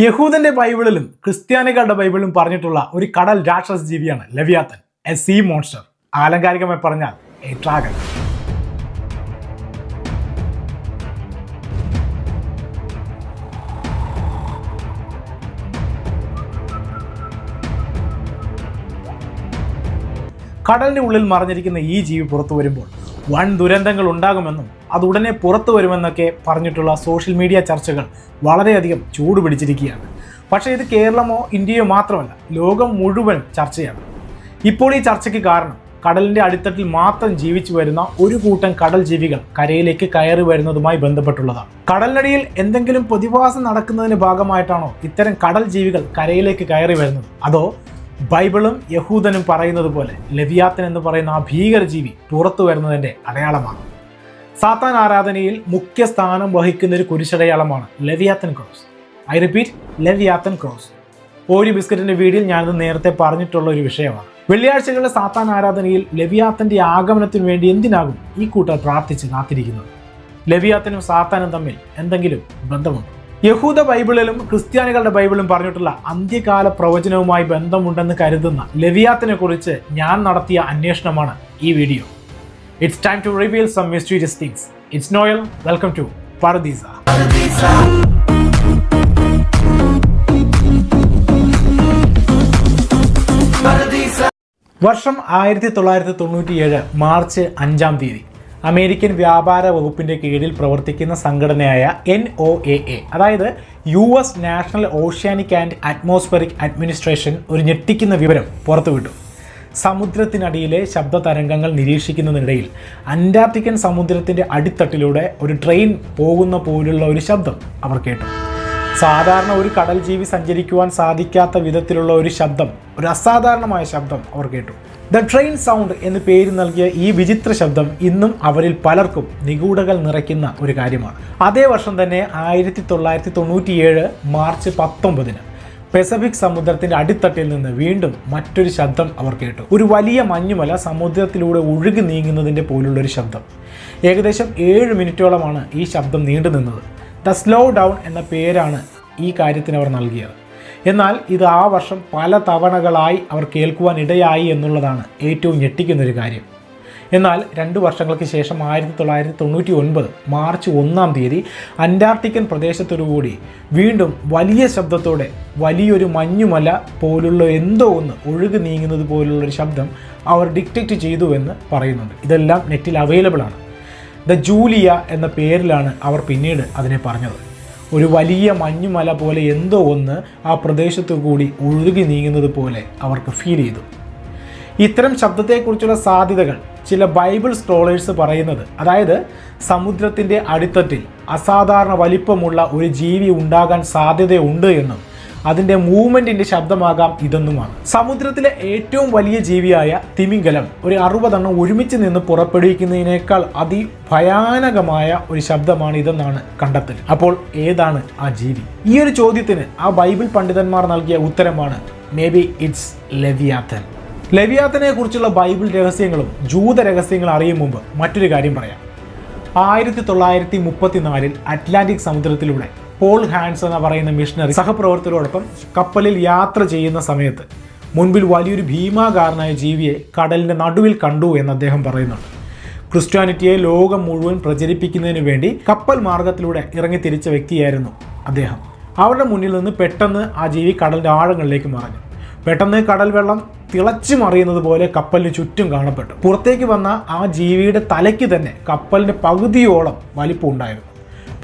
യഹൂദന്റെ ബൈബിളിലും ക്രിസ്ത്യാനികളുടെ ബൈബിളിലും പറഞ്ഞിട്ടുള്ള ഒരു കടൽ രാക്ഷസ ജീവിയാണ് ലവ്യാത്തൻ എ സീ മോൺസ്റ്റർ. ആലങ്കാരികമായി പറഞ്ഞാൽ എ ഡ്രാഗൺ. കടലിന്റെ ഉള്ളിൽ മറഞ്ഞിരിക്കുന്ന ഈ ജീവി പുറത്തു വരുമ്പോൾ വൻ ദുരന്തങ്ങൾ ഉണ്ടാകുമെന്നും അത് ഉടനെ പുറത്തു വരുമെന്നൊക്കെ പറഞ്ഞിട്ടുള്ള സോഷ്യൽ മീഡിയ ചർച്ചകൾ വളരെയധികം ചൂട് പിടിച്ചിരിക്കുകയാണ്. പക്ഷേ ഇത് കേരളമോ ഇന്ത്യയോ മാത്രമല്ല ലോകം മുഴുവൻ ചർച്ചയാണ്. ഇപ്പോൾ ഈ ചർച്ചയ്ക്ക് കാരണം കടലിന്റെ അടിത്തട്ടിൽ മാത്രം ജീവിച്ചു വരുന്ന ഒരു കൂട്ടം കടൽ ജീവികൾ കരയിലേക്ക് കയറി വരുന്നതുമായി ബന്ധപ്പെട്ടുള്ളതാണ്. കടലിനടിയിൽ എന്തെങ്കിലും പ്രതിഭാസം നടക്കുന്നതിന് ഭാഗമായിട്ടാണോ ഇത്തരം കടൽ ജീവികൾ കരയിലേക്ക് കയറി വരുന്നത്? അതോ ബൈബിളും യഹൂദനും പറയുന്നത് പോലെ ലവിയാത്തൻ എന്ന് പറയുന്ന ആ ഭീകരജീവി പുറത്തു വരുന്നതിന്റെ അടയാളമാണ്. സാത്താൻ ആരാധനയിൽ മുഖ്യ സ്ഥാനം വഹിക്കുന്ന ഒരു കുരിശടയാളമാണ് Leviathan cross. I repeat Leviathan cross. ഓരി ബിസ്ക്കറ്റിന്റെ വീഡിയോയിൽ ഞാനത് നേരത്തെ പറഞ്ഞിട്ടുള്ള ഒരു വിഷയമാണ്. വെള്ളിയാഴ്ചകളിലെ സാത്താൻ ആരാധനയിൽ ലവിയാത്തന്റെ ആഗമനത്തിന് വേണ്ടി എന്തിനാകും ഈ കൂട്ടർ പ്രാർത്ഥിച്ച് കാത്തിരിക്കുന്നത്? ലവിയാത്തനും സാത്താനും തമ്മിൽ എന്തെങ്കിലും ബന്ധമുണ്ടോ? യഹൂദ ബൈബിളിലും ക്രിസ്ത്യാനികളുടെ ബൈബിളും പറഞ്ഞിട്ടുള്ള അന്ത്യകാല പ്രവചനവുമായി ബന്ധമുണ്ടെന്ന് കരുതുന്ന ലവിയാത്തിനെ കുറിച്ച് ഞാൻ നടത്തിയ അന്വേഷണമാണ് ഈ video. It's time to reveal some mysterious things it's Noel welcome to Pardeesa വർഷം ആയിരത്തി തൊള്ളായിരത്തി തൊണ്ണൂറ്റിയേഴ് മാർച്ച് അഞ്ചാം തീയതി. അമേരിക്കൻ വ്യാപാര വകുപ്പിന്റെ കീഴിൽ പ്രവർത്തിക്കുന്ന സംഘടനയായ എൻ ഒ എ എ അതായത് U S National Oceanic and Atmospheric Administration ഒരു ഞെട്ടിക്കുന്ന വിവരം പുറത്തുവിട്ടു. സമുദ്രത്തിനടിയിലെ ശബ്ദ തരംഗങ്ങൾ നിരീക്ഷിക്കുന്നതിനിടയിൽ അന്റാർട്ടിക്കൻ സമുദ്രത്തിന്റെ അടിത്തട്ടിലൂടെ ഒരു ട്രെയിൻ പോകുന്ന പോലുള്ള ഒരു ശബ്ദം അവർ കേട്ടു. സാധാരണ ഒരു കടൽ ജീവി സഞ്ചരിക്കുവാൻ സാധിക്കാത്ത വിധത്തിലുള്ള ഒരു ശബ്ദം ഒരു അസാധാരണമായ ശബ്ദം അവർ കേട്ടു. ദ ട്രെയിൻ സൗണ്ട് എന്ന് പേര് നൽകിയ ഈ വിചിത്ര ശബ്ദം ഇന്നും അവരിൽ പലർക്കും നിഗൂഢകൾ നിറയ്ക്കുന്ന ഒരു കാര്യമാണ്. അതേ വർഷം തന്നെ ആയിരത്തി തൊള്ളായിരത്തി തൊണ്ണൂറ്റിയേഴ് മാർച്ച് പത്തൊമ്പതിന് പെസഫിക് സമുദ്രത്തിന്റെ അടിത്തട്ടിൽ നിന്ന് വീണ്ടും മറ്റൊരു ശബ്ദം അവർ കേട്ടു. ഒരു വലിയ മഞ്ഞുമല സമുദ്രത്തിലൂടെ ഒഴുകി നീങ്ങുന്നതിന്റെ പോലുള്ളൊരു ശബ്ദം. ഏകദേശം ഏഴ് മിനിറ്റോളമാണ് ഈ ശബ്ദം നീണ്ടു നിന്നത് ദ സ്ലോ ഡൗൺ എന്ന പേരാണ് ഈ കാര്യത്തിന് അവർ നൽകിയത്. എന്നാൽ ഇത് ആ വർഷം പല തവണകളായി അവർ കേൾക്കുവാൻ ഇടയായി എന്നുള്ളതാണ് ഏറ്റവും ഞെട്ടിക്കുന്ന ഒരു കാര്യം. എന്നാൽ രണ്ട് വർഷങ്ങൾക്ക് ശേഷം ആയിരത്തി തൊള്ളായിരത്തി തൊണ്ണൂറ്റി ഒൻപത് മാർച്ച് ഒന്നാം തീയതി അന്റാർട്ടിക്കൻ പ്രദേശത്തോടുകൂടി വീണ്ടും വലിയ ശബ്ദത്തോടെ വലിയൊരു മഞ്ഞുമല പോലുള്ള എന്തോ ഒന്ന് ഒഴുകി നീങ്ങുന്നത് പോലുള്ളൊരു ശബ്ദം അവർ ഡിക്റ്റക്റ്റ് ചെയ്തു എന്ന് പറയുന്നുണ്ട്. ഇതെല്ലാം നെറ്റിൽ അവൈലബിൾ ആണ്. ദ ജൂലിയ എന്ന പേരിലാണ് അവർ പിന്നീട് അതിനെ പറഞ്ഞത്. ഒരു വലിയ മഞ്ഞുമല പോലെ എന്തോ ഒന്ന് ആ പ്രദേശത്തു കൂടി ഒഴുകി നീങ്ങുന്നത് പോലെ അവർക്ക് ഫീൽ ചെയ്തു. ഇത്തരം ശബ്ദത്തെക്കുറിച്ചുള്ള സാധ്യതകൾ ചില ബൈബിൾ സ്ട്രോളേഴ്സ് പറയുന്നത് അതായത് സമുദ്രത്തിന്റെ അടിത്തട്ടിൽ അസാധാരണ വലിപ്പമുള്ള ഒരു ജീവി ഉണ്ടാകാൻ സാധ്യതയുണ്ട് എന്നും അതിന്റെ മൂവ്മെന്റിന്റെ ശബ്ദമാകാം ഇതൊന്നുമാണ്. സമുദ്രത്തിലെ ഏറ്റവും വലിയ ജീവിയായ തിമിംഗലം ഒരു അറുപതെണ്ണം ഒരുമിച്ച് നിന്ന് പുറപ്പെടുവിക്കുന്നതിനേക്കാൾ അതിഭയാനകമായ ഒരു ശബ്ദമാണ് ഇതെന്നാണ് കണ്ടെത്തൽ. അപ്പോൾ ഏതാണ് ആ ജീവി? ഈ ഒരു ചോദ്യത്തിന് ആ ബൈബിൾ പണ്ഡിതന്മാർ നൽകിയ ഉത്തരമാണ്. മേ ബി ഇറ്റ്സ് ലെവിയാത്തൻ ലവിയാത്തനെ കുറിച്ചുള്ള ബൈബിൾ രഹസ്യങ്ങളും ജൂത രഹസ്യങ്ങളും അറിയും മുമ്പ് മറ്റൊരു കാര്യം പറയാം. ആയിരത്തി തൊള്ളായിരത്തി മുപ്പത്തിനാലിൽ അറ്റ്ലാന്റിക് സമുദ്രത്തിലൂടെ പോൾ ഹാൻസ് എന്ന് പറയുന്ന മിഷണറി സഹപ്രവർത്തകരോടൊപ്പം കപ്പലിൽ യാത്ര ചെയ്യുന്ന സമയത്ത് മുൻപിൽ വലിയൊരു ഭീമാകാരനായ ജീവിയെ കടലിന്റെ നടുവിൽ കണ്ടു എന്ന് അദ്ദേഹം പറയുന്നുണ്ട്. ക്രിസ്ത്യാനിറ്റിയെ ലോകം മുഴുവൻ പ്രചരിപ്പിക്കുന്നതിന് വേണ്ടി കപ്പൽ മാർഗത്തിലൂടെ ഇറങ്ങി തിരിച്ച വ്യക്തിയായിരുന്നു അദ്ദേഹം. അവരുടെ മുന്നിൽ നിന്ന് പെട്ടെന്ന് ആ ജീവി കടലിന്റെ ആഴങ്ങളിലേക്ക് മറഞ്ഞു. പെട്ടെന്ന് കടൽ വെള്ളം തിളച്ചു മറിയുന്നത് പോലെ കപ്പലിന് ചുറ്റും കാണപ്പെട്ടു. പുറത്തേക്ക് വന്ന ആ ജീവിയുടെ തലയ്ക്ക് തന്നെ കപ്പലിന്റെ പകുതിയോളം വലിപ്പം ഉണ്ടായിരുന്നു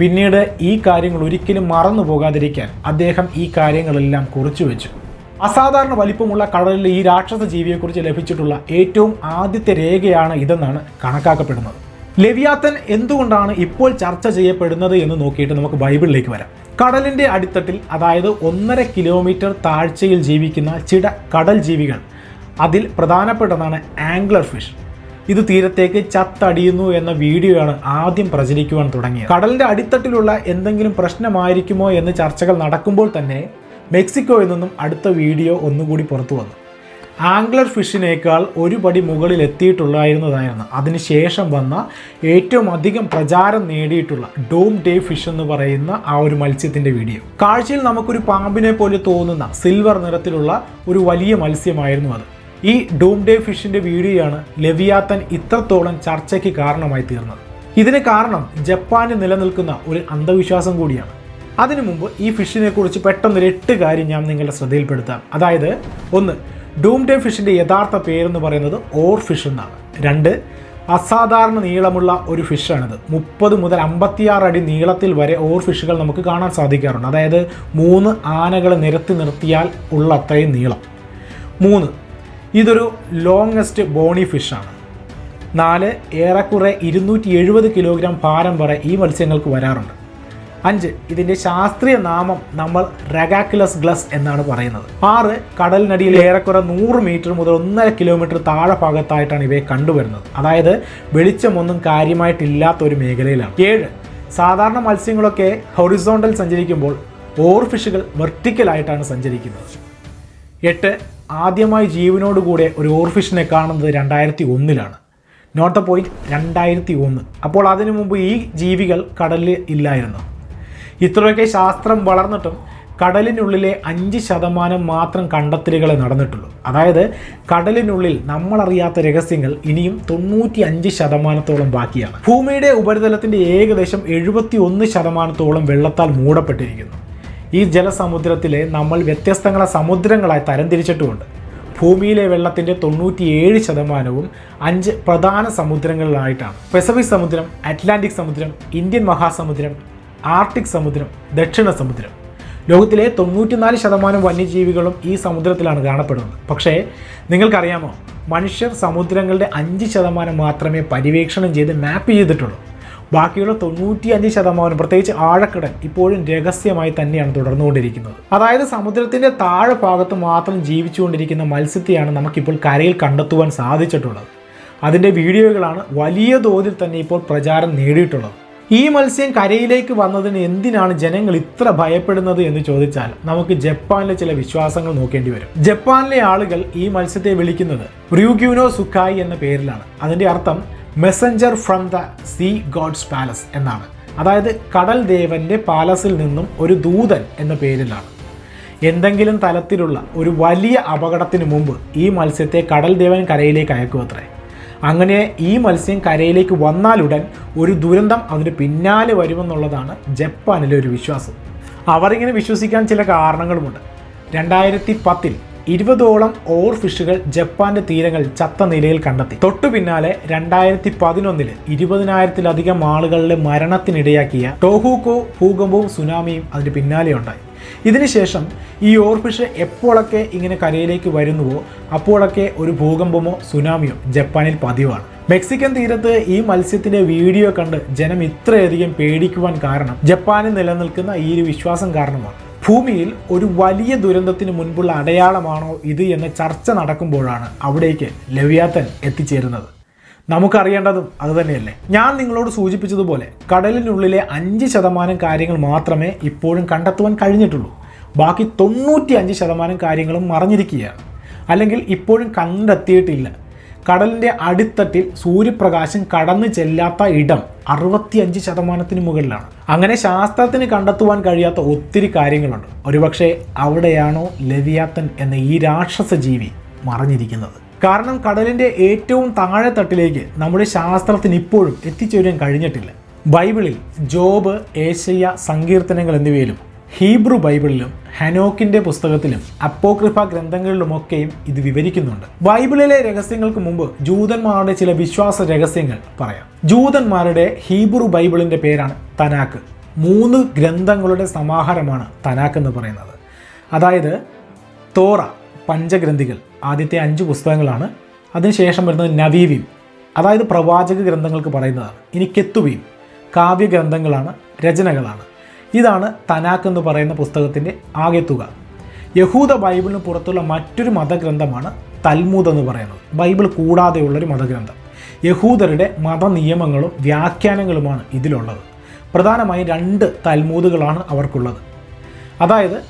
പിന്നീട് ഈ കാര്യങ്ങൾ ഒരിക്കലും മറന്നു പോകാതിരിക്കാൻ അദ്ദേഹം ഈ കാര്യങ്ങളെല്ലാം കുറിച്ചു വെച്ചു. അസാധാരണ വലിപ്പമുള്ള കടലിലെ ഈ രാക്ഷസ ജീവിയെക്കുറിച്ച് ലഭിച്ചിട്ടുള്ള ഏറ്റവും ആദ്യത്തെ രേഖയാണ് ഇതെന്നാണ് കണക്കാക്കപ്പെടുന്നത്. ലെവിയാത്തൻ എന്തുകൊണ്ടാണ് ഇപ്പോൾ ചർച്ച ചെയ്യപ്പെടുന്നത് എന്ന് നോക്കിയിട്ട് നമുക്ക് ബൈബിളിലേക്ക് വരാം. കടലിന്റെ അടിത്തട്ടിൽ അതായത് ഒന്നര കിലോമീറ്റർ താഴ്ചയിൽ ജീവിക്കുന്ന ചില കടൽ ജീവികൾ അതിൽ പ്രധാനപ്പെട്ടതാണ് ആംഗ്ലർ ഫിഷ്. ഇത് തീരത്തേക്ക് ചത്തടിയുന്നു എന്ന വീഡിയോയാണ് ആദ്യം പ്രചരിക്കുവാൻ തുടങ്ങിയത്. കടലിന്റെ അടിത്തട്ടിലുള്ള എന്തെങ്കിലും പ്രശ്നമായിരിക്കുമോ എന്ന് ചർച്ചകൾ നടക്കുമ്പോൾ തന്നെ മെക്സിക്കോയിൽ നിന്നും അടുത്ത വീഡിയോ ഒന്നുകൂടി പുറത്തു വന്നു. ആംഗ്ലർ ഫിഷിനേക്കാൾ ഒരു പടി മുകളിൽ എത്തിയിട്ടുള്ളായിരുന്നതായിരുന്നു. അതിനുശേഷം വന്ന ഏറ്റവും അധികം പ്രചാരം നേടിയിട്ടുള്ള ഡോം ഡേ ഫിഷ് എന്ന് പറയുന്ന ആ ഒരു മത്സ്യത്തിന്റെ വീഡിയോ. കാഴ്ചയിൽ നമുക്കൊരു പാമ്പിനെ പോലെ തോന്നുന്ന സിൽവർ നിറത്തിലുള്ള ഒരു വലിയ മത്സ്യമായിരുന്നു അത്. ഈ ഡൂം ഡേ ഫിഷിന്റെ വീഡിയോയാണ് ലെവിയാത്തൻ ഇത്രത്തോളം ചർച്ചയ്ക്ക് കാരണമായി തീർന്നത്. ഇതിന് കാരണം ജപ്പാനിൽ നിലനിൽക്കുന്ന ഒരു അന്ധവിശ്വാസം കൂടിയാണ്. അതിനു മുമ്പ് ഈ ഫിഷിനെ കുറിച്ച് പെട്ടെന്ന് ഒരു എട്ട് കാര്യം ഞാൻ നിങ്ങളുടെ ശ്രദ്ധയിൽപ്പെടുത്താം. അതായത് ഒന്ന് ഡൂം ഡേ ഫിഷിന്റെ യഥാർത്ഥ പേരെന്ന് പറയുന്നത് ഓർ ഫിഷ് എന്നാണ്. രണ്ട് അസാധാരണ നീളമുള്ള ഒരു ഫിഷാണിത്. മുപ്പത് മുതൽ അമ്പത്തിയാറ് അടി നീളത്തിൽ വരെ ഓർ ഫിഷുകൾ നമുക്ക് കാണാൻ സാധിക്കാറുണ്ട്. അതായത് മൂന്ന് ആനകളെ നിരത്തി നിർത്തിയാൽ ഉള്ള അത്രയും നീളം. മൂന്ന് ഇതൊരു ലോങ്ങസ്റ്റ് ബോണി ഫിഷാണ് നാല് ഏറെക്കുറെ ഇരുന്നൂറ്റി എഴുപത് കിലോഗ്രാം ഭാരം വരെ ഈ മത്സ്യങ്ങൾക്ക് വരാറുണ്ട്. അഞ്ച് ഇതിന്റെ ശാസ്ത്രീയ നാമം നമ്മൾ റെഗാക്കുലസ് ഗ്ലസ് എന്നാണ് പറയുന്നത്. ആറ് കടലിനടിയിൽ ഏറെക്കുറെ നൂറ് മീറ്റർ മുതൽ ഒന്നര കിലോമീറ്റർ താഴെ ഭാഗത്തായിട്ടാണ് ഇവയെ കണ്ടുവരുന്നത്. അതായത് വെളിച്ചമൊന്നും കാര്യമായിട്ടില്ലാത്ത ഒരു മേഖലയിലാണ്. ഏഴ് സാധാരണ മത്സ്യങ്ങളൊക്കെ ഹൊറിസോണ്ടൽ സഞ്ചരിക്കുമ്പോൾ ഓർ ഫിഷുകൾ വെർട്ടിക്കലായിട്ടാണ് സഞ്ചരിക്കുന്നത്. എട്ട് ആദ്യമായി ജീവനോട് കൂടെ ഒരു ഓർഫിഷിനെ കാണുന്നത് രണ്ടായിരത്തി ഒന്നിലാണ് നോട്ട് ദ പോയിന്റ് രണ്ടായിരത്തി ഒന്ന് അപ്പോൾ അതിനു മുമ്പ് ഈ ജീവികൾ കടലിൽ ഇല്ലായിരുന്നു. ഇത്രയൊക്കെ ശാസ്ത്രം വളർന്നിട്ടും കടലിനുള്ളിലെ അഞ്ച് ശതമാനം മാത്രം കണ്ടെത്തലുകളെ നടന്നിട്ടുള്ളൂ. അതായത് കടലിനുള്ളിൽ നമ്മളറിയാത്ത രഹസ്യങ്ങൾ ഇനിയും തൊണ്ണൂറ്റി അഞ്ച് ശതമാനത്തോളം ബാക്കിയാണ്. ഭൂമിയുടെ ഉപരിതലത്തിന്റെ ഏകദേശം എഴുപത്തി ഒന്ന് ശതമാനത്തോളം വെള്ളത്താൽ മൂടപ്പെട്ടിരിക്കുന്നു. ഈ ജലസമുദ്രത്തിലെ നമ്മൾ വ്യത്യസ്തങ്ങളെ സമുദ്രങ്ങളായി തരംതിരിച്ചിട്ടുമുണ്ട്. ഭൂമിയിലെ വെള്ളത്തിന്റെ തൊണ്ണൂറ്റിയേഴ് ശതമാനവും അഞ്ച് പ്രധാന സമുദ്രങ്ങളിലായിട്ടാണ്. പെസഫിക് സമുദ്രം അറ്റ്ലാന്റിക് സമുദ്രം ഇന്ത്യൻ മഹാസമുദ്രം ആർട്ടിക് സമുദ്രം ദക്ഷിണ സമുദ്രം. ലോകത്തിലെ തൊണ്ണൂറ്റിനാല് ശതമാനം വന്യജീവികളും ഈ സമുദ്രത്തിലാണ് കാണപ്പെടുന്നത്. പക്ഷേ നിങ്ങൾക്കറിയാമോ? മനുഷ്യർ സമുദ്രങ്ങളുടെ അഞ്ച് ശതമാനം മാത്രമേ പര്യവേക്ഷണം ചെയ്ത് മാപ്പ് ചെയ്തിട്ടുള്ളൂ. ബാക്കിയുള്ള തൊണ്ണൂറ്റി അഞ്ച് ശതമാനം പ്രത്യേകിച്ച് ആഴക്കടൽ ഇപ്പോഴും രഹസ്യമായി തന്നെയാണ് തുടർന്നുകൊണ്ടിരിക്കുന്നത്. അതായത് സമുദ്രത്തിന്റെ താഴെ ഭാഗത്ത് മാത്രം ജീവിച്ചുകൊണ്ടിരിക്കുന്ന മത്സ്യത്തെയാണ് നമുക്കിപ്പോൾ കരയിൽ കണ്ടെത്തുവാൻ സാധിച്ചിട്ടുള്ളത്. അതിന്റെ വീഡിയോകളാണ് വലിയ തോതിൽ തന്നെ ഇപ്പോൾ പ്രചാരം നേടിയിട്ടുള്ളത്. ഈ മത്സ്യം കരയിലേക്ക് വന്നതിന് എന്തിനാണ് ജനങ്ങൾ ഇത്ര ഭയപ്പെടുന്നത് എന്ന് ചോദിച്ചാൽ നമുക്ക് ജപ്പാനിലെ ചില വിശ്വാസങ്ങൾ നോക്കേണ്ടി വരും. ജപ്പാനിലെ ആളുകൾ ഈ മത്സ്യത്തെ വിളിക്കുന്നത് റ്യൂഗ്യൂനോ സുഖായി എന്ന പേരിലാണ്. അതിന്റെ അർത്ഥം messenger from the sea god's palace എന്നാണ്. അതായത് കടൽ ദേവന്റെ പാലസിൽ നിന്നും ഒരു ദൂതൻ എന്ന പേരിലാണ്. എന്തെങ്കിലും തലത്തിലുള്ള ഒരു വലിയ അപകടത്തിന് മുമ്പ് ഈ മത്സ്യത്തെ കടൽ ദേവൻ കരയിലേക്ക് അയക്കുമത്രേ അങ്ങനെ ഈ മത്സ്യം കരയിലേക്ക് വന്നാലുടൻ ഒരു ദുരന്തം അതിന് പിന്നാലെ വരുമെന്നുള്ളതാണ് ജപ്പാനിലെ ഒരു വിശ്വാസം. അവർ ഇങ്ങനെ വിശ്വസിക്കാൻ ചില കാരണങ്ങളുമുണ്ട്. രണ്ടായിരത്തി പത്തിൽ ഇരുപതോളം ഓർ ഫിഷുകൾ ജപ്പാന്റെ തീരങ്ങൾ ചത്ത നിലയിൽ കണ്ടെത്തി. തൊട്ടു പിന്നാലെ രണ്ടായിരത്തി പതിനൊന്നിൽ ഇരുപതിനായിരത്തിലധികം ആളുകളുടെ മരണത്തിനിടയാക്കിയ ടോഹൂക്കോ ഭൂകമ്പവും സുനാമിയും അതിന് പിന്നാലെ ഉണ്ടായി ഇതിനുശേഷം ഈ ഓർഫിഷ് എപ്പോഴൊക്കെ ഇങ്ങനെ കരയിലേക്ക് വരുന്നുവോ അപ്പോഴൊക്കെ ഒരു ഭൂകമ്പമോ സുനാമിയോ ജപ്പാനിൽ പതിവാണ്. മെക്സിക്കൻ തീരത്ത് ഈ മത്സ്യത്തിന്റെ വീഡിയോ കണ്ട് ജനം ഇത്രയധികം പേടിക്കുവാൻ കാരണം ജപ്പാനിൽ നിലനിൽക്കുന്ന ഈ ഒരു വിശ്വാസം കാരണമാണ്. ഭൂമിയിൽ ഒരു വലിയ ദുരന്തത്തിന് മുൻപുള്ള അടയാളമാണോ ഇത് എന്ന ചർച്ച നടക്കുമ്പോഴാണ് അവിടേക്ക് ലവ്യാത്തൻ എത്തിച്ചേരുന്നത്. നമുക്കറിയേണ്ടതും അതുതന്നെയല്ലേ ഞാൻ നിങ്ങളോട് സൂചിപ്പിച്ചതുപോലെ കടലിനുള്ളിലെ അഞ്ച് ശതമാനം കാര്യങ്ങൾ മാത്രമേ ഇപ്പോഴും കണ്ടെത്തുവാൻ കഴിഞ്ഞിട്ടുള്ളൂ. ബാക്കി തൊണ്ണൂറ്റി അഞ്ച് ശതമാനം കാര്യങ്ങളും മറഞ്ഞിരിക്കുകയാണ്. അല്ലെങ്കിൽ ഇപ്പോഴും കണ്ടെത്തിയിട്ടില്ല. കടലിന്റെ അടിത്തട്ടിൽ സൂര്യപ്രകാശം കടന്നു ചെല്ലാത്ത ഇടം അറുപത്തിയഞ്ച് ശതമാനത്തിന് മുകളിലാണ്. അങ്ങനെ ശാസ്ത്രത്തിന് കണ്ടെത്തുവാൻ കഴിയാത്ത ഒത്തിരി കാര്യങ്ങളുണ്ട്. ഒരുപക്ഷെ അവിടെയാണോ ലവിയാത്തൻ എന്ന ഈ രാക്ഷസ ജീവി മറഞ്ഞിരിക്കുന്നത്? കാരണം കടലിന്റെ ഏറ്റവും താഴെ തട്ടിലേക്ക് നമ്മുടെ ശാസ്ത്രത്തിന് ഇപ്പോഴും എത്തിച്ചേരാൻ കഴിഞ്ഞിട്ടില്ല. ബൈബിളിൽ ജോബ് ഏഷ്യ സങ്കീർത്തനങ്ങൾ എന്നിവയിലും ഹീബ്രു ബൈബിളിലും ഹനോക്കിന്റെ പുസ്തകത്തിലും അപ്പോക്രിഫ ഗ്രന്ഥങ്ങളിലുമൊക്കെയും ഇത് വിവരിക്കുന്നുണ്ട്. ബൈബിളിലെ രഹസ്യങ്ങൾക്ക് മുമ്പ് ജൂതന്മാരുടെ ചില വിശ്വാസ രഹസ്യങ്ങൾ പറയാം. ജൂതന്മാരുടെ ഹീബ്രു ബൈബിളിന്റെ പേരാണ് തനാക്ക്. മൂന്ന് ഗ്രന്ഥങ്ങളുടെ സമാഹാരമാണ് തനാക്ക് എന്ന് പറയുന്നത്. അതായത് തോറ പഞ്ചഗ്രന്ഥികൾ ആദ്യത്തെ അഞ്ച് പുസ്തകങ്ങളാണ്. അതിനുശേഷം വരുന്നത് നവീവീം അതായത് പ്രവാചക ഗ്രന്ഥങ്ങൾക്ക് പറയുന്നതാണ്. ഇനി കെത്തുവീം കാവ്യഗ്രന്ഥങ്ങളാണ് രചനകളാണ്. ഇതാണ് തനാക്ക് എന്ന് പറയുന്ന പുസ്തകത്തിന്റെ ആകെ തുക. യഹൂദ ബൈബിളിന് പുറത്തുള്ള മറ്റൊരു മതഗ്രന്ഥമാണ് തൽമൂദ് എന്ന് പറയുന്നത്. ബൈബിൾ കൂടാതെയുള്ളൊരു മതഗ്രന്ഥം. യഹൂദരുടെ മതനിയമങ്ങളും വ്യാഖ്യാനങ്ങളുമാണ് ഇതിലുള്ളത്. പ്രധാനമായും രണ്ട് തൽമൂദുകളാണ് അവർക്കുള്ളത്. അതായത്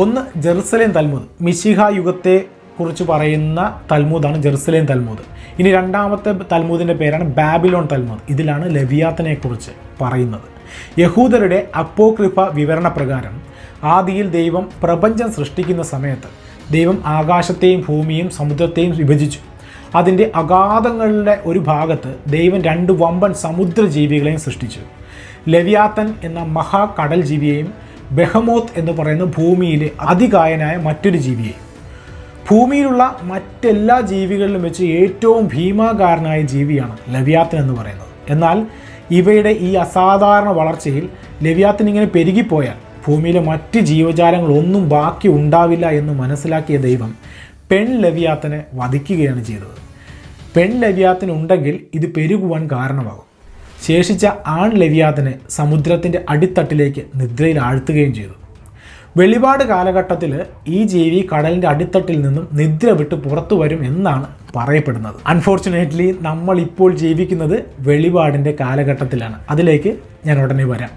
ഒന്ന് ജെറുസലേം തൽമൂദ്. മിശിഹ യുഗത്തെ കുറിച്ച് പറയുന്ന തൽമൂദാണ് ജെറുസലേം തൽമൂദ്. ഇനി രണ്ടാമത്തെ തൽമൂദിന്റെ പേരാണ് ബാബിലോൺ തൽമൂദ്. ഇതിലാണ് ലവിയാത്തനെക്കുറിച്ച് പറയുന്നത്. യഹൂദരുടെ അപ്പോക്രിഫ വിവരണ പ്രകാരം ആദിയിൽ ദൈവം പ്രപഞ്ചം സൃഷ്ടിക്കുന്ന സമയത്ത് ദൈവം ആകാശത്തെയും ഭൂമിയും സമുദ്രത്തെയും വിഭജിച്ചു. അതിന്റെ അഗാധങ്ങളുടെ ഒരു ഭാഗത്ത് ദൈവം രണ്ട് വമ്പൻ സമുദ്രജീവികളെയും സൃഷ്ടിച്ചു. ലവ്യാത്തൻ എന്ന മഹാകടൽ ജീവിയെയും ബെഹമോത്ത് എന്ന് പറയുന്ന ഭൂമിയിലെ അതികായനായ മറ്റൊരു ജീവിയെയും. ഭൂമിയിലുള്ള മറ്റെല്ലാ ജീവികളിലും വെച്ച് ഏറ്റവും ഭീമാകാരനായ ജീവിയാണ് ലവ്യാത്തൻ എന്ന് പറയുന്നത്. എന്നാൽ ഇവയുടെ ഈ അസാധാരണ വളർച്ചയിൽ ലവ്യാത്തിന് ഇങ്ങനെ പെരുകിപ്പോയാൽ ഭൂമിയിലെ മറ്റ് ജീവജാലങ്ങളൊന്നും ബാക്കി ഉണ്ടാവില്ല എന്ന് മനസ്സിലാക്കിയ ദൈവം പെൺ ലവ്യാത്തനെ വധിക്കുകയാണ് ചെയ്തത്. പെൺ ലവ്യാത്തിനുണ്ടെങ്കിൽ ഇത് പെരുകുവാൻ കാരണമാകും. ശേഷിച്ച ആൺ ലവ്യാത്തിനെ സമുദ്രത്തിന്റെ അടിത്തട്ടിലേക്ക് നിദ്രയിൽ ആഴ്ത്തുകയും ചെയ്തു. വെളിപാട് കാലഘട്ടത്തിൽ ഈ ജീവി കടലിന്റെ അടിത്തട്ടിൽ നിന്നും നിദ്ര വിട്ട് പുറത്തു വരും എന്നാണ് പറയപ്പെടുന്നത്. അൺഫോർച്ചുനേറ്റ്ലി നമ്മൾ ഇപ്പോൾ ജീവിക്കുന്നത് വെളിപാടിന്റെ കാലഘട്ടത്തിലാണ്. അതിലേക്ക് ഞാൻ ഉടനെ വരാം.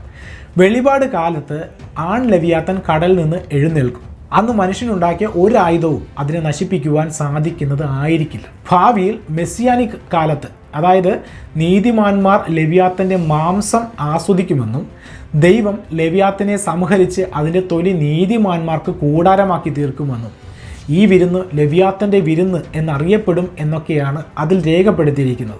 വെളിപാട് കാലത്ത് ആൺ ലവിയാത്തൻ കടലിൽ നിന്ന് എഴുന്നേൽക്കും. അന്ന് മനുഷ്യനുണ്ടാക്കിയ ഒരു ആയുധവും അതിനെ നശിപ്പിക്കുവാൻ സാധിക്കുന്നത് ആയിരിക്കില്ല. ഭാവിയിൽ മെസ്സിയാനിക് കാലത്ത് അതായത് നീതിമാന്മാർ ലവ്യാത്തന്റെ മാംസം ആസ്വദിക്കുമെന്നും ദൈവം ലവ്യാത്തിനെ സംഹരിച്ച് അതിന്റെ തൊലി നീതിമാന്മാർക്ക് കൂടാരമാക്കി തീർക്കുമെന്നും ഈ വിരുന്ന് ലവ്യാത്തന്റെ വിരുന്ന് എന്നറിയപ്പെടും എന്നൊക്കെയാണ് അതിൽ രേഖപ്പെടുത്തിയിരിക്കുന്നത്.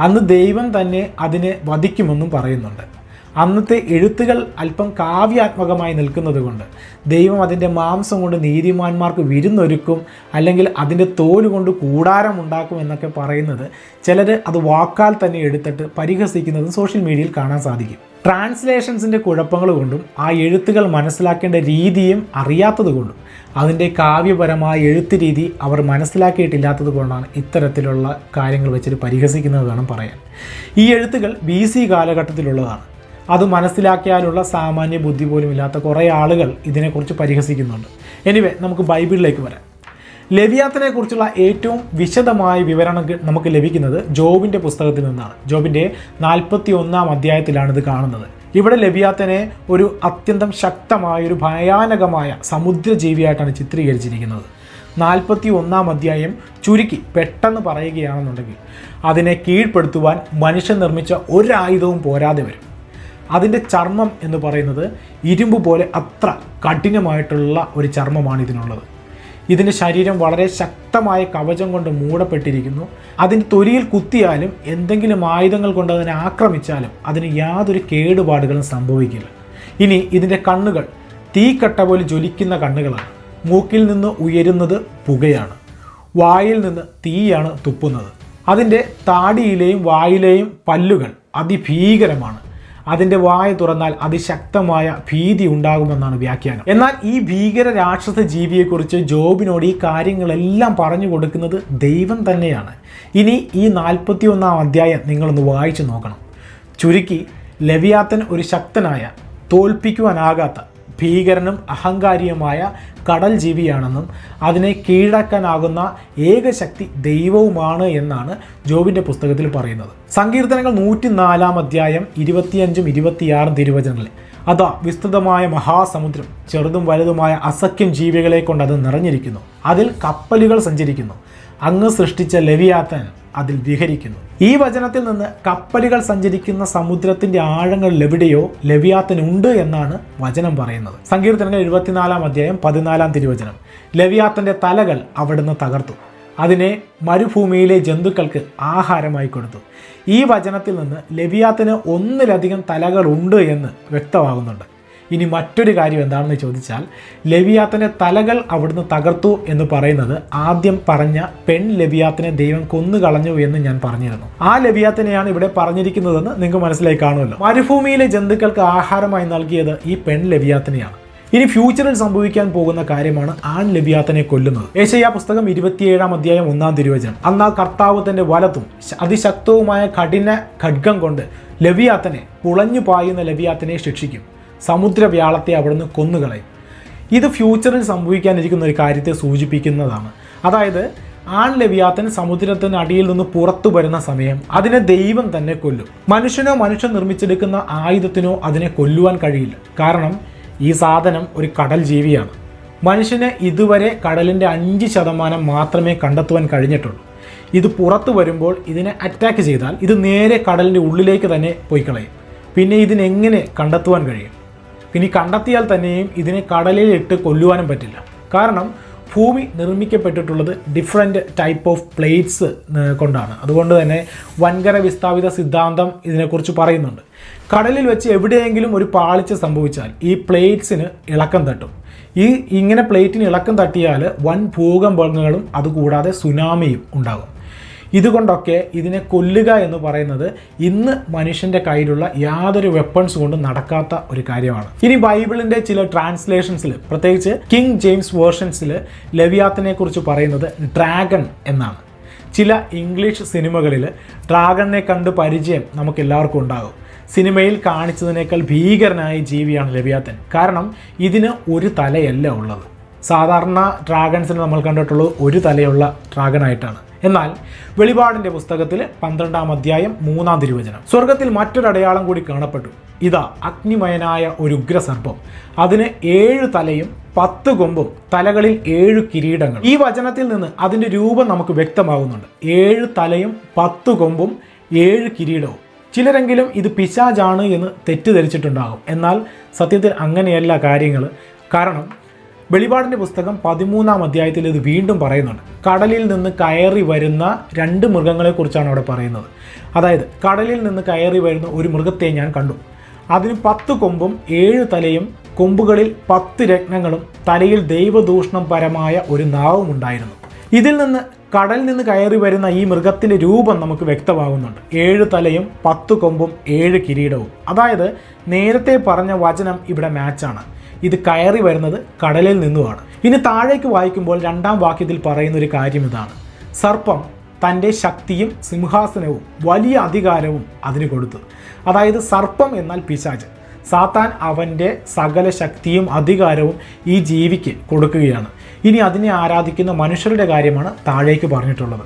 അന്ന് ദൈവം തന്നെ അതിനെ വധിക്കുമെന്നും പറയുന്നുണ്ട്. അന്നത്തെ എഴുത്തുകൾ അല്പം കാവ്യാത്മകമായി നിൽക്കുന്നത് കൊണ്ട് ദൈവം അതിന്റെ മാംസം കൊണ്ട് നീതിമാന്മാർക്ക് വിരുന്നൊരുക്കും അല്ലെങ്കിൽ അതിന്റെ തോൽ കൊണ്ട് കൂടാരം ഉണ്ടാക്കും എന്നൊക്കെ പറയുന്നത് ചിലർ അത് വാക്കാൽ തന്നെ എടുത്തിട്ട് പരിഹസിക്കുന്നതും സോഷ്യൽ മീഡിയയിൽ കാണാൻ സാധിക്കും. ട്രാൻസ്ലേഷൻസിന്റെ കുഴപ്പങ്ങൾ കൊണ്ടും ആ എഴുത്തുകൾ മനസ്സിലാക്കേണ്ട രീതിയും അറിയാത്തത് കൊണ്ടും അതിന്റെ കാവ്യപരമായ എഴുത്ത് രീതി അവർ മനസ്സിലാക്കിയിട്ടില്ലാത്തത് കൊണ്ടാണ് ഇത്തരത്തിലുള്ള കാര്യങ്ങൾ വെച്ചിട്ട് പരിഹസിക്കുന്നത് വേണം പറയാൻ. ഈ എഴുത്തുകൾ ബി സി കാലഘട്ടത്തിലുള്ളതാണ്. അത് മനസ്സിലാക്കിയാലുള്ള സാമാന്യ ബുദ്ധി പോലും ഇല്ലാത്ത കുറേ ആളുകൾ ഇതിനെക്കുറിച്ച് പരിഹസിക്കുന്നുണ്ട്. എനിവേ നമുക്ക് ബൈബിളിലേക്ക് വരാം. ലവിയാത്തിനെ കുറിച്ചുള്ള ഏറ്റവും വിശദമായ വിവരണം നമുക്ക് ലഭിക്കുന്നത് ജോബിന്റെ പുസ്തകത്തിൽ നിന്നാണ്. ജോബിന്റെ നാൽപ്പത്തി ഒന്നാം അധ്യായത്തിലാണ് കാണുന്നത്. ഇവിടെ ലവ്യാത്തനെ ഒരു അത്യന്തം ശക്തമായ ഒരു ഭയാനകമായ സമുദ്രജീവിയായിട്ടാണ് ചിത്രീകരിച്ചിരിക്കുന്നത്. നാൽപ്പത്തി ഒന്നാം അധ്യായം ചുരുക്കി പെട്ടെന്ന് പറയുകയാണെന്നുണ്ടെങ്കിൽ അതിനെ കീഴ്പ്പെടുത്തുവാൻ മനുഷ്യൻ നിർമ്മിച്ച ഒരായുധവും പോരാതെ വരും. അതിന്റെ ചർമ്മം എന്ന് പറയുന്നത് ഇരുമ്പ് പോലെ അത്ര കഠിനമായിട്ടുള്ള ഒരു ചർമ്മമാണ് ഇതിനുള്ളത്. ഇതിന്റെ ശരീരം വളരെ ശക്തമായ കവചം കൊണ്ട് മൂടപ്പെട്ടിരിക്കുന്നു. അതിന്റെ തൊലിയിൽ കുത്തിയാലും എന്തെങ്കിലും ആയുധങ്ങൾ കൊണ്ട് അതിനെ ആക്രമിച്ചാലും അതിന് യാതൊരു കേടുപാടുകളും സംഭവിക്കില്ല. ഇനി ഇതിന്റെ കണ്ണുകൾ തീക്കട്ട പോലെ ജ്വലിക്കുന്ന കണ്ണുകളാണ്. മൂക്കിൽ നിന്ന് ഉയരുന്നത് പുകയാണ്. വായിൽ നിന്ന് തീയാണ് തുപ്പുന്നത്. അതിന്റെ താടിയിലെയും വായിലെയും പല്ലുകൾ അതിഭീകരമാണ്. അതിന്റെ വായ തുറന്നാൽ അതിശക്തമായ ഭീതി ഉണ്ടാകുമെന്നാണ് വ്യാഖ്യാനം. എന്നാൽ ഈ ഭീകര രാക്ഷസ ജീവിയെക്കുറിച്ച് ജോബിനോട് ഈ കാര്യങ്ങളെല്ലാം പറഞ്ഞു കൊടുക്കുന്നത് ദൈവം തന്നെയാണ്. ഇനി ഈ നാൽപ്പത്തി ഒന്നാം അധ്യായം നിങ്ങളൊന്ന് വായിച്ചു നോക്കണം. ചുരുക്കി ലവിയാത്തൻ ഒരു ശക്തനായ തോൽപ്പിക്കുവാനാകാത്ത ഭീകരനും അഹങ്കാരിയുമായ കടൽ ജീവിയാണെന്നും അതിനെ കീഴടക്കാനാകുന്ന ഏക ശക്തി ദൈവവുമാണ് എന്നാണ് ജോബിന്റെ പുസ്തകത്തിൽ പറയുന്നത്. സങ്കീർത്തനങ്ങൾ നൂറ്റിനാലാം അധ്യായം ഇരുപത്തിയഞ്ചും ഇരുപത്തിയാറും തിരുവചനങ്ങളിൽ. അതാ വിസ്തൃതമായ മഹാസമുദ്രം ചെറുതും വലുതുമായ അസഖ്യം ജീവികളെ കൊണ്ട് അത് നിറഞ്ഞിരിക്കുന്നു. അതിൽ കപ്പലുകൾ സഞ്ചരിക്കുന്നു. അങ്ങ് സൃഷ്ടിച്ച ലവിയാത്തൻ അതിൽ വിഹരിക്കുന്നു. ഈ വചനത്തിൽ നിന്ന് കപ്പലുകൾ സഞ്ചരിക്കുന്ന സമുദ്രത്തിന്റെ ആഴങ്ങളിൽ എവിടെയോ ലവിയാത്തൻ ഉണ്ട് എന്നാണ് വചനം പറയുന്നത്. സങ്കീർത്തനങ്ങൾ എഴുപത്തിനാലാം അധ്യായം പതിനാലാം തിരുവചനം. ലവിയാത്തന്റെ തലകൾ അവിടുന്ന് തകർത്തു. അതിനെ മരുഭൂമിയിലെ ജന്തുക്കൾക്ക് ആഹാരമായി കൊടുത്തു. ഈ വചനത്തിൽ നിന്ന് ലവിയാത്തിന് ഒന്നിലധികം തലകൾ ഉണ്ട് എന്ന് വ്യക്തമാകുന്നുണ്ട്. ഇനി മറ്റൊരു കാര്യം എന്താണെന്ന് ചോദിച്ചാൽ ലവിയാത്തിന്റെ തലകൾ അവിടുന്ന് തകർത്തു എന്ന് പറയുന്നത് ആദ്യം പറഞ്ഞ പെൺ ലവിയാത്തിനെ ദൈവം കൊന്നു കളഞ്ഞു എന്ന് ഞാൻ പറഞ്ഞിരുന്നു. ആ ലവിയാത്തിനെയാണ് ഇവിടെ പറഞ്ഞിരിക്കുന്നതെന്ന് നിങ്ങൾക്ക് മനസ്സിലായി കാണുമല്ലോ. മരുഭൂമിയിലെ ജന്തുക്കൾക്ക് ആഹാരമായി നൽകിയത് ഈ പെൺ ലവിയാത്തിനെയാണ്. ഇനി ഫ്യൂച്ചറിൽ സംഭവിക്കാൻ പോകുന്ന കാര്യമാണ് ആൺ ലബിയാത്തനെ കൊല്ലുന്നത്. ഏഷ്യ പുസ്തകം ഇരുപത്തിയേഴാം അധ്യായം ഒന്നാം തിരുവചനം. അന്നാ കർത്താവ് തന്റെ വലത്തും അതിശക്തവുമായ കഠിന ഖഡ്ഗം കൊണ്ട് ലവിയാത്തനെ പുളഞ്ഞു പായുന്ന ലവിയാത്തനെ ശിക്ഷിക്കും. സമുദ്രവ്യാളത്തെ അവിടുന്ന് കൊന്നുകളയും. ഇത് ഫ്യൂച്ചറിൽ സംഭവിക്കാനിരിക്കുന്ന ഒരു കാര്യത്തെ സൂചിപ്പിക്കുന്നതാണ്. അതായത് ആൺ ലവിയാത്തൻ സമുദ്രത്തിന് അടിയിൽ നിന്ന് പുറത്തു വരുന്ന സമയം അതിനെ ദൈവം തന്നെ കൊല്ലും. മനുഷ്യനോ മനുഷ്യൻ നിർമ്മിച്ചെടുക്കുന്ന ആയുധത്തിനോ അതിനെ കൊല്ലുവാൻ കഴിയില്ല. കാരണം ഈ സാധനം ഒരു കടൽ ജീവിയാണ്. മനുഷ്യന് ഇതുവരെ കടലിന്റെ അഞ്ച് ശതമാനം മാത്രമേ കണ്ടെത്തുവാൻ കഴിഞ്ഞിട്ടുള്ളൂ. ഇത് പുറത്തു വരുമ്പോൾ ഇതിനെ അറ്റാക്ക് ചെയ്താൽ ഇത് നേരെ കടലിന്റെ ഉള്ളിലേക്ക് തന്നെ പോയി കളയും. പിന്നെ ഇതിനെങ്ങനെ കണ്ടെത്തുവാൻ കഴിയും? ഇനി കണ്ടെത്തിയാൽ തന്നെയും ഇതിനെ കടലിൽ ഇട്ട് കൊല്ലുവാനും പറ്റില്ല. കാരണം ഭൂമി നിർമ്മിക്കപ്പെട്ടിട്ടുള്ളത് ഡിഫറെന്റ് ടൈപ്പ് ഓഫ് പ്ലേറ്റ്സ് കൊണ്ടാണ്. അതുകൊണ്ട് തന്നെ വൻകര വിസ്ഥാപിത സിദ്ധാന്തം ഇതിനെക്കുറിച്ച് പറയുന്നുണ്ട്. കടലിൽ വെച്ച് എവിടെയെങ്കിലും ഒരു പാളിച്ച സംഭവിച്ചാൽ ഈ പ്ലേറ്റ്സിന് ഇളക്കം തട്ടും. ഈ ഇങ്ങനെ പ്ലേറ്റിന് ഇളക്കം തട്ടിയാൽ വൻ ഭൂകമ്പങ്ങളും അതുകൂടാതെ സുനാമിയും ഉണ്ടാകും. ഇതുകൊണ്ടൊക്കെ ഇതിനെ കൊല്ലുക എന്ന് പറയുന്നത് ഇന്ന് മനുഷ്യന്റെ കയ്യിലുള്ള യാതൊരു വെപ്പൺസ് കൊണ്ടും നടക്കാത്ത ഒരു കാര്യമാണ്. ഇനി ബൈബിളിന്റെ ചില ട്രാൻസ്ലേഷൻസിൽ പ്രത്യേകിച്ച് കിങ് ജെയിംസ് വേർഷൻസിൽ ലവ്യാത്തിനെ കുറിച്ച് പറയുന്നത് ഡ്രാഗൺ എന്നാണ്. ചില ഇംഗ്ലീഷ് സിനിമകളിൽ ഡ്രാഗണിനെ കണ്ട് പരിചയം നമുക്ക് എല്ലാവർക്കും ഉണ്ടാകും. സിനിമയിൽ കാണിച്ചതിനേക്കാൾ ഭീകരനായ ജീവിയാണ് ലവ്യാത്തൻ. കാരണം ഇതിന് ഒരു തലയല്ല ഉള്ളത്. സാധാരണ ഡ്രാഗൺസിന് നമ്മൾ കണ്ടിട്ടുള്ളത് ഒരു തലയുള്ള ഡ്രാഗണായിട്ടാണ് എന്നാൽ വെളിപാടിന്റെ പുസ്തകത്തിൽ പന്ത്രണ്ടാം അധ്യായം മൂന്നാം തിരുവചനം. സ്വർഗത്തിൽ മറ്റൊരു അടയാളം കൂടി കാണപ്പെട്ടു. ഇതാ അഗ്നിമയനായ ഒരു ഉഗ്രസർപ്പം. അതിന് ഏഴ് തലയും പത്ത് കൊമ്പും തലകളിൽ ഏഴ് കിരീടങ്ങൾ ഈ വചനത്തിൽ നിന്ന് അതിന്റെ രൂപം നമുക്ക് വ്യക്തമാകുന്നുണ്ട് ഏഴ് തലയും പത്ത് കൊമ്പും ഏഴ് കിരീടവും. ചിലരെങ്കിലും ഇത് പിശാജാണ് എന്ന് തെറ്റിദ്ധരിച്ചിട്ടുണ്ടാകും. എന്നാൽ സത്യത്തിൽ അങ്ങനെയല്ല കാര്യങ്ങൾ കാരണം വെളിപാടിന്റെ പുസ്തകം പതിമൂന്നാം അധ്യായത്തിൽ ഇത് വീണ്ടും പറയുന്നുണ്ട്. കടലിൽ നിന്ന് കയറി വരുന്ന രണ്ട് മൃഗങ്ങളെക്കുറിച്ചാണ് അവിടെ പറയുന്നത്. അതായത് കടലിൽ നിന്ന് കയറി വരുന്ന ഒരു മൃഗത്തെ ഞാൻ കണ്ടു. അതിന് പത്ത് കൊമ്പും ഏഴ് തലയും കൊമ്പുകളിൽ പത്ത് രത്നങ്ങളും തലയിൽ ദൈവദൂഷണം പരമായ ഒരു നാവും ഉണ്ടായിരുന്നു. ഇതിൽ നിന്ന് കടലിൽ നിന്ന് കയറി വരുന്ന ഈ മൃഗത്തിന്റെ രൂപം നമുക്ക് വ്യക്തമാകുന്നുണ്ട്. ഏഴ് തലയും പത്ത് കൊമ്പും ഏഴ് കിരീടവും. അതായത് നേരത്തെ പറഞ്ഞ വചനം ഇവിടെ മാച്ചാണ് ഇത് കയറി വരുന്നത് കടലിൽ നിന്നുമാണ്. ഇനി താഴേക്ക് വായിക്കുമ്പോൾ രണ്ടാം വാക്യത്തിൽ പറയുന്ന ഒരു കാര്യം ഇതാണ്. സർപ്പം തന്റെ ശക്തിയും സിംഹാസനവും വലിയ അധികാരവും അതിന് കൊടുത്തു. അതായത് സർപ്പം എന്നാൽ പിശാച്. സാത്താൻ അവന്റെ സകല ശക്തിയും അധികാരവും ഈ ജീവിക്ക് കൊടുക്കുകയാണ്. ഇനി അതിനെ ആരാധിക്കുന്ന മനുഷ്യരുടെ കാര്യമാണ് താഴേക്ക് പറഞ്ഞിട്ടുള്ളത്.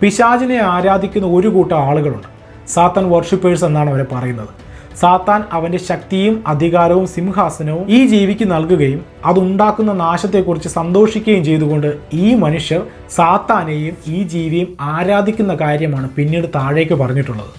പിശാചിനെ ആരാധിക്കുന്ന ഒരു കൂട്ടം ആളുകളുണ്ട്. സാത്താൻ വർഷിപ്പേഴ്സ് എന്നാണ് അവരെ പറയുന്നത്. സാത്താൻ അവന്റെ ശക്തിയും അധികാരവും സിംഹാസനവും ഈ ജീവിക്ക് നൽകുകയും അതുണ്ടാക്കുന്ന നാശത്തെക്കുറിച്ച് സന്തോഷിക്കുകയും ചെയ്തുകൊണ്ട് ഈ മനുഷ്യർ സാത്താനെയും ഈ ജീവിയും ആരാധിക്കുന്ന കാര്യമാണ് പിന്നീട് താഴേക്ക് പറഞ്ഞിട്ടുള്ളത്.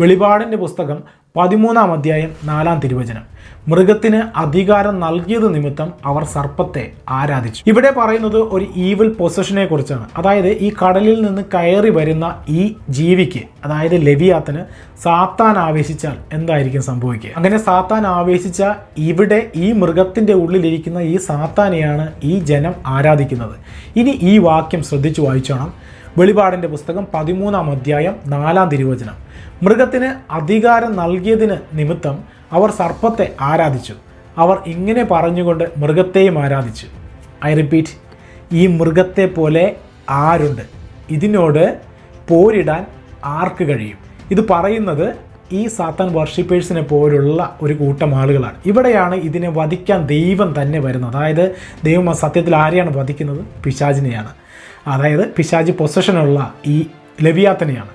വെളിപാടിന്റെ പുസ്തകം പതിമൂന്നാം അധ്യായം നാലാം തിരുവചനം. മൃഗത്തിന് അധികാരം നൽകിയത് നിമിത്തം അവർ സർപ്പത്തെ ആരാധിച്ചു. ഇവിടെ പറയുന്നത് ഒരു ഈവിൽ പൊസഷനെ കുറിച്ചാണ്. അതായത് ഈ കടലിൽ നിന്ന് കയറി വരുന്ന ഈ ജീവിക്ക് അതായത് ലവിയാത്തിന് സാത്താൻ ആവേശിച്ചാൽ എന്തായിരിക്കും സംഭവിക്കുക? അങ്ങനെ സാത്താൻ ആവേശിച്ച ഇവിടെ ഈ മൃഗത്തിന്റെ ഉള്ളിലിരിക്കുന്ന ഈ സാത്താനെയാണ് ഈ ജനം ആരാധിക്കുന്നത്. ഇനി ഈ വാക്യം ശ്രദ്ധിച്ചു വായിച്ചോണം. വെളിപാടിന്റെ പുസ്തകം പതിമൂന്നാം അധ്യായം നാലാം തിരുവചനം. മൃഗത്തിന് അധികാരം നൽകിയതിന് നിമിത്തം അവർ സർപ്പത്തെ ആരാധിച്ചു. അവർ ഇങ്ങനെ പറഞ്ഞുകൊണ്ട് മൃഗത്തെയും ആരാധിച്ചു. ഐ റിപ്പീറ്റ് ഈ മൃഗത്തെ പോലെ ആരുണ്ട്? ഇതിനോട് പോരിടാൻ ആർക്ക് കഴിയും? ഇത് പറയുന്നത് ഈ സാത്താൻ വർഷിപ്പേഴ്സിനെ പോലുള്ള ഒരു കൂട്ടം ആളുകളാണ്. ഇവിടെയാണ് ഇതിനെ വധിക്കാൻ ദൈവം തന്നെ വരുന്നത്. അതായത് ദൈവം സത്യത്തിൽ ആരെയാണ് വധിക്കുന്നത്? പിശാചിനെയാണ്. അതായത് പിശാജി പൊസഷനുള്ള ഈ ലവിയാത്തനെയാണ്.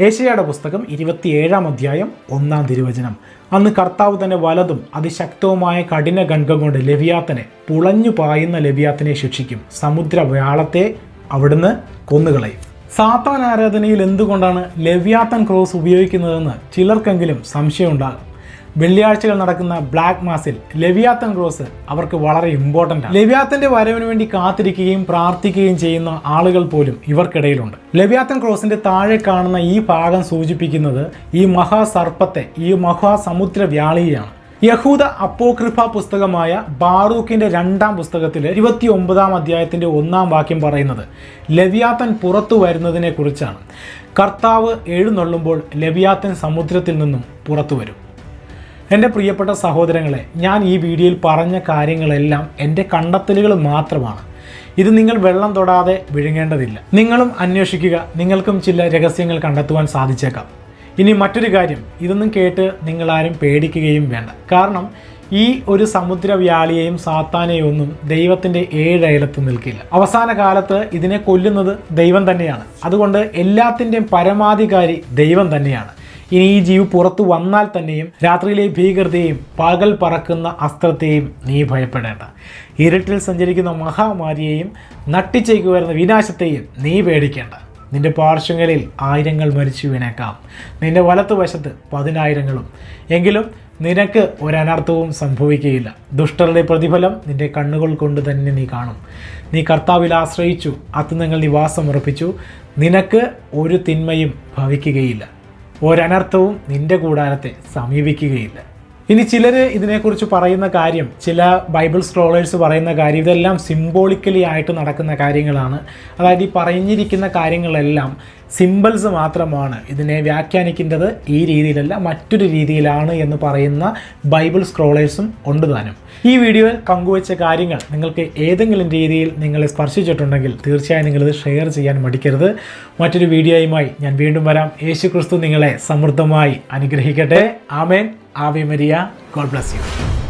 ഏഷ്യയുടെ പുസ്തകം ഇരുപത്തിയേഴാം അധ്യായം ഒന്നാം തിരുവചനം. അന്ന് കർത്താവ് തന്നെ വലതും അതിശക്തവുമായ കഠിന ഗൺകം കൊണ്ട് ലവിയാത്തനെ പുളഞ്ഞു പായുന്ന ലവിയാത്തനെ ശിക്ഷിക്കും. സമുദ്ര വ്യാളത്തെ അവിടുന്ന് കൊന്നുകളയും. സാത്താൻ ആരാധനയിൽ എന്തുകൊണ്ടാണ് ലവ്യാത്തൻ ക്രോസ് ഉപയോഗിക്കുന്നതെന്ന് ചിലർക്കെങ്കിലും സംശയമുണ്ടാകും. വെള്ളിയാഴ്ചകൾ നടക്കുന്ന ബ്ലാക്ക് മാസിൽ ലെവിയാത്തൻ ക്രോസ് അവർക്ക് വളരെ ഇമ്പോർട്ടന്റ് ആണ്. ലെവിയാത്തന്റെ വരവിന് വേണ്ടി കാത്തിരിക്കുകയും പ്രാർത്ഥിക്കുകയും ചെയ്യുന്ന ആളുകൾ പോലും ഇവർക്കിടയിലുണ്ട്. ലെവിയാത്തൻ ക്രോസിന്റെ താഴെ കാണുന്ന ഈ ഭാഗം സൂചിപ്പിക്കുന്നത് ഈ മഹാസർപ്പത്തെ ഈ മഹാസമുദ്ര വ്യാളിയെയാണ്. യഹൂദ അപ്പോക്രിഫ പുസ്തകമായ ബാറൂഖിന്റെ രണ്ടാം പുസ്തകത്തിൽ ഇരുപത്തി ഒമ്പതാം അധ്യായത്തിന്റെ ഒന്നാം വാക്യം പറയുന്നത് ലവ്യാത്തൻ പുറത്തു വരുന്നതിനെ കുറിച്ചാണ്. കർത്താവ് എഴുന്നള്ളുമ്പോൾ ലവ്യാത്തൻ സമുദ്രത്തിൽ നിന്നും പുറത്തു വരും. എന്റെ പ്രിയപ്പെട്ട സഹോദരങ്ങളെ ഞാൻ ഈ വീഡിയോയിൽ പറഞ്ഞ കാര്യങ്ങളെല്ലാം എന്റെ കണ്ടെത്തലുകൾ മാത്രമാണ്. ഇത് നിങ്ങൾ വെള്ളം തൊടാതെ വിഴുങ്ങേണ്ടതില്ല. നിങ്ങളും അന്വേഷിക്കുക നിങ്ങൾക്കും ചില രഹസ്യങ്ങൾ കണ്ടെത്തുവാൻ സാധിച്ചേക്കാം. ഇനി മറ്റൊരു കാര്യം ഇതൊന്നും കേട്ട് നിങ്ങളാരും പേടിക്കുകയും വേണ്ട. കാരണം ഈ ഒരു സമുദ്രവ്യാളിയെയും സാത്താനെയും ഒന്നും ദൈവത്തിന്റെ ഏഴയലത്ത് നിൽക്കില്ല. അവസാന കാലത്ത് ഇതിനെ കൊല്ലുന്നത് ദൈവം തന്നെയാണ്. അതുകൊണ്ട് എല്ലാത്തിന്റെയും പരമാധികാരി ദൈവം തന്നെയാണ്. ഇനി ഈ ജീവി പുറത്തു വന്നാൽ തന്നെയും രാത്രിയിലെ ഭീകരതയും പകൽ പറക്കുന്ന അസ്ത്രത്തെയും നീ ഭയപ്പെടേണ്ട. ഇരുട്ടിൽ സഞ്ചരിക്കുന്ന മഹാമാരിയെയും നട്ടിച്ചേക്ക് വരുന്ന വിനാശത്തെയും നീ പേടിക്കേണ്ട. നിന്റെ പാർശ്വങ്ങളിൽ ആയിരങ്ങൾ മരിച്ചു വീണേക്കാം. നിന്റെ വലത്തു വശത്ത് പതിനായിരങ്ങളും. എങ്കിലും നിനക്ക് ഒരനർത്ഥവും സംഭവിക്കുകയില്ല. ദുഷ്ടരുടെ പ്രതിഫലം നിന്റെ കണ്ണുകൾ കൊണ്ട് തന്നെ നീ കാണും. നീ കർത്താവിൽ ആശ്രയിച്ചു. അത് നിവാസം ഉറപ്പിച്ചു നിനക്ക് ഒരു തിന്മയും ഭവിക്കുകയില്ല. ഒരനർത്ഥവും നിന്റെ കൂടാരത്തെ സമീപിക്കുകയില്ല. ഇനി ചിലർ ഇതിനെക്കുറിച്ച് പറയുന്ന കാര്യം ചില ബൈബിൾ സ്ക്രോളേഴ്സ് പറയുന്ന കാര്യം ഇതെല്ലാം സിംബോളിക്കലി ആയിട്ട് നടക്കുന്ന കാര്യങ്ങളാണ്. അതായത് ഈ പറഞ്ഞിരിക്കുന്ന കാര്യങ്ങളെല്ലാം സിമ്പിൾസ് മാത്രമാണ് ഇതിനെ വ്യാഖ്യാനിക്കേണ്ടത് ഈ രീതിയിലല്ല മറ്റൊരു രീതിയിലാണ് എന്ന് പറയുന്ന ബൈബിൾ സ്ക്രോളേഴ്സും ഉണ്ട് താനും. ഈ വീഡിയോയിൽ പങ്കുവച്ച കാര്യങ്ങൾ നിങ്ങൾക്ക് ഏതെങ്കിലും രീതിയിൽ നിങ്ങളെ സ്പർശിച്ചിട്ടുണ്ടെങ്കിൽ തീർച്ചയായും നിങ്ങളിത് ഷെയർ ചെയ്യാൻ മടിക്കരുത്. മറ്റൊരു വീഡിയോയുമായി ഞാൻ വീണ്ടും വരാം. യേശു നിങ്ങളെ സമൃദ്ധമായി അനുഗ്രഹിക്കട്ടെ. ആമേൻ. ave María, God bless you.